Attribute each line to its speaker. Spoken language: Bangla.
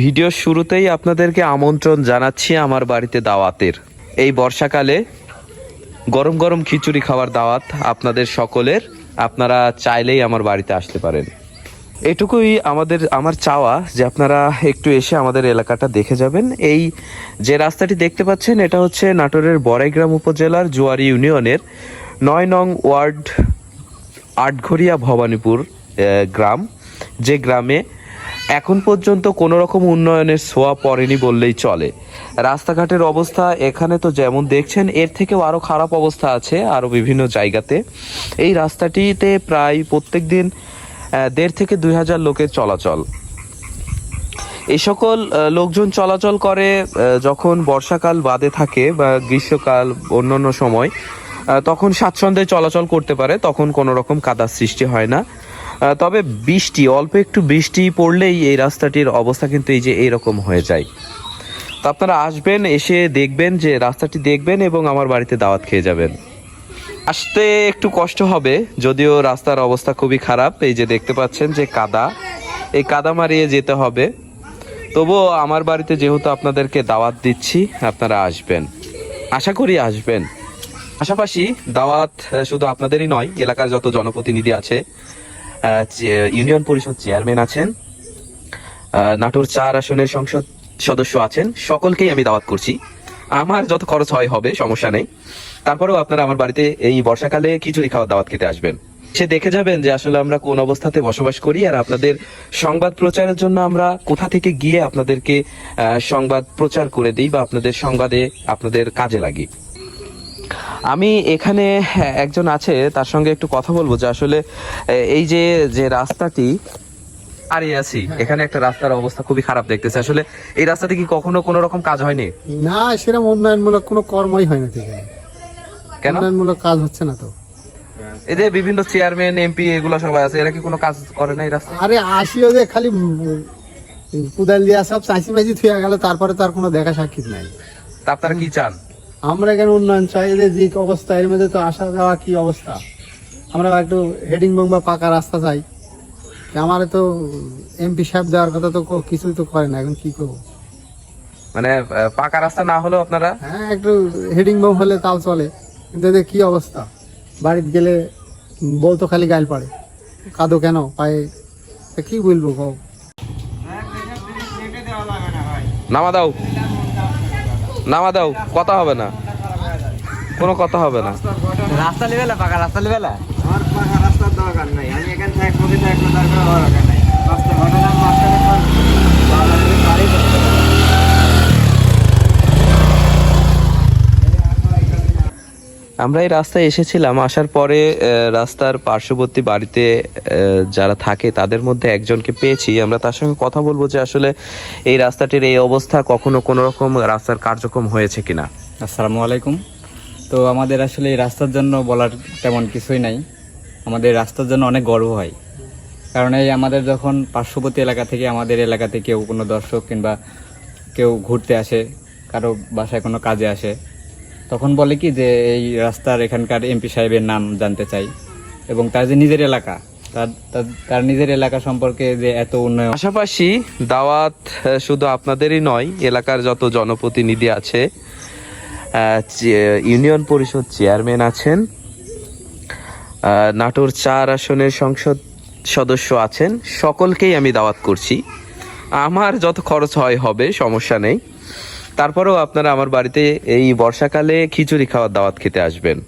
Speaker 1: ভিডিওর শুরুতেই আপনাদেরকে আমন্ত্রণ জানাচ্ছি আমার বাড়িতে দাওয়াতের। এই বর্ষাকালে গরম গরম খিচুড়ি খাওয়ার দাওয়াত আপনাদের সকলের। আপনারা চাইলেই আমার বাড়িতে আসতে পারেন। এটুকুই আমাদের, আমার চাওয়া যে আপনারা একটু এসে আমাদের এলাকাটা দেখে যাবেন। এই যে রাস্তাটি দেখতে পাচ্ছেন, এটা হচ্ছে নাটোরের বড়াইগ্রাম উপজেলার জুয়ারি ইউনিয়নের নয় নং ওয়ার্ড আটঘরিয়া ভবানীপুর গ্রাম। যে গ্রামে এখন পর্যন্ত কোনো রকম উন্নয়নের ছোঁয়া পড়েনি বললেই চলে। রাস্তাঘাটের অবস্থা এখানে তো যেমন দেখছেন, এর থেকেও আরও খারাপ অবস্থা আছে আরও বিভিন্ন জায়গাতে। এই রাস্তাটিতে প্রায় প্রত্যেক দিন দেড় থেকে দুই হাজার লোকের চলাচল। এই সকল লোকজন চলাচল করে যখন বর্ষাকাল বাদে থাকে বা গ্রীষ্মকাল অন্যান্য সময় তখন স্বাচ্ছন্দ্যে চলাচল করতে পারে, তখন কোনো রকম কাদার সৃষ্টি হয় না। তবে বৃষ্টি, অল্প একটু বৃষ্টি পড়লেই এই রাস্তাটির অবস্থা কিন্তু এই যে এইরকম হয়ে যায়। তো আপনারা আসবেন, এসে দেখবেন যে রাস্তাটি দেখবেন এবং আমার বাড়িতে দাওয়াত খেয়ে যাবেন। আসতে একটু কষ্ট হবে, যদিও রাস্তার অবস্থা খুবই খারাপ। এই যে দেখতে পাচ্ছেন যে কাদা, এই কাদা মারিয়ে যেতে হবে। তবুও আমার বাড়িতে যেহেতু আপনাদেরকে দাওয়াত দিচ্ছি, আপনারা আসবেন। আশা করি আসবেন। পাশাপাশি দাওয়াত শুধু আপনাদেরই নয়, এলাকার যত জনপ্রতিনিধি আছে ইউনিয়ন পরিষদ চেয়ারম্যান আছেন। নাটোর চার আসনের সংসদ সদস্য আছেন। সকলকেই আমি দাওয়াত করছি। আমার যত খরচ হয় হবে, সমস্যা নেই। তারপরেও আপনারা আমার বাড়িতে এই বর্ষাকালে খিচুড়ি খাওয়ার দাওয়াত খেতে আসবেন। সে দেখে যাবেন যে আসলে আমরা কোন অবস্থাতে বসবাস করি আর আপনাদের সংবাদ প্রচারের জন্য আমরা কোথা থেকে গিয়ে আপনাদেরকে সংবাদ প্রচার করে দিই বা আপনাদের সংবাদে আপনাদের কাজে লাগি। আমি এখানে হ্যাঁ, একজন আছে তার সঙ্গে একটু কথা বলব যে আসলে এই যে যে রাস্তাটি আরে আছি এখানে একটা রাস্তার অবস্থা খুবই খারাপ দেখতেছে। আসলে এই রাস্তাতে কি কখনো কোনো রকম কাজ হয়নি?
Speaker 2: না সেরকম উন্নয়নমূলক কোনো কর্মই হয় না
Speaker 1: কেন?
Speaker 2: উন্নয়নমূলক কাজ হচ্ছে না তো।
Speaker 1: এই যে বিভিন্ন চেয়ারম্যান এমপি এগুলো সবাই আছে এরা কি কোনো কাজ করে না এই রাস্তা
Speaker 2: আরে আসিও যে খালি কুদাল দিয়া সব চাষি মাঝি থুয়ে গেল তারপরে তার কোনো দেখা সাক্ষী নাই।
Speaker 1: তা আপনারা কি চান?
Speaker 2: আমরা কেন উন্নয়ন চাই? যে যে অবস্থা এর মধ্যে তো আসা যাওয়া কি অবস্থা? আমরা একটু হেডিং বং বা পাকা রাস্তা চাই। আমার তো এমপি সাহেব দেওয়ার কথা তো কিছুই তো করে না এখন কি করব?
Speaker 1: মানে পাকা রাস্তা না হলেও আপনারা?
Speaker 2: হ্যাঁ একটু হেডিং বম হলে তাও চলে। কিন্তু এদের কি অবস্থা? বাড়িতে গেলে বউ তো খালি গাইল পাড়ে। কাদো কেন? পায়ে তা কি বলব কও?
Speaker 1: নামা দাও। নামা দাও কথা হবে না। কোনো কথা হবে না।
Speaker 3: রাস্তা লিবেলা পাকা রাস্তা লিবেলা আমার পাকা রাস্তার দরকার নাই। আমি এখান থেকে কবি থাকব দরকার হওয়ার দরকার নাই রাস্তা ঘটনার মাঝখানে পর বাংলা যদি গাড়ি করতে পারে।
Speaker 1: আমরা এই রাস্তায় এসেছিলাম, আসার পরে রাস্তার পার্শ্ববর্তী বাড়িতে যারা থাকে তাদের মধ্যে একজনকে পেয়েছি। আমরা তার সঙ্গে কথা বলব যে আসলে এই রাস্তাটির এই অবস্থা কখনো কোনো রকম রাস্তার কার্যক্রম হয়েছে কিনা।
Speaker 4: আসসালামু আলাইকুম। তো আমাদের আসলে এই রাস্তার জন্য বলার তেমন কিছুই নাই। আমাদের রাস্তার জন্য অনেক গর্ব হয়। কারণ এই আমাদের যখন পার্শ্ববর্তী এলাকা থেকে, আমাদের এলাকাতে কেউ কোনো দর্শক কিংবা কেউ ঘুরতে আসে, কারও বাসায় কোনো কাজে আসে তখন বলে কি যে এই রাস্তার এখানকার এমপি সাহেবের নাম জানতে চাই। এবং তার যে নিজের এলাকা, তার, তার- নিজের এলাকা সম্পর্কে যে এত উন্নয়ন।
Speaker 1: পাশাপাশি দাওয়াত শুধু আপনাদেরই নয়, এলাকার যত জনপ্রতিনিধি আছে ইউনিয়ন পরিষদ চেয়ারম্যান আছেন নাটোর চার আসনের সংসদ সদস্য আছেন, সকলকেই আমি দাওয়াত করছি। আমার যত খরচ হয় হবে, সমস্যা নেই। তারপরেও আপনারা আমার বাড়িতে এই বর্ষাকালে খিচুড়ি খাওয়ার দাওয়াত খেতে আসবেন।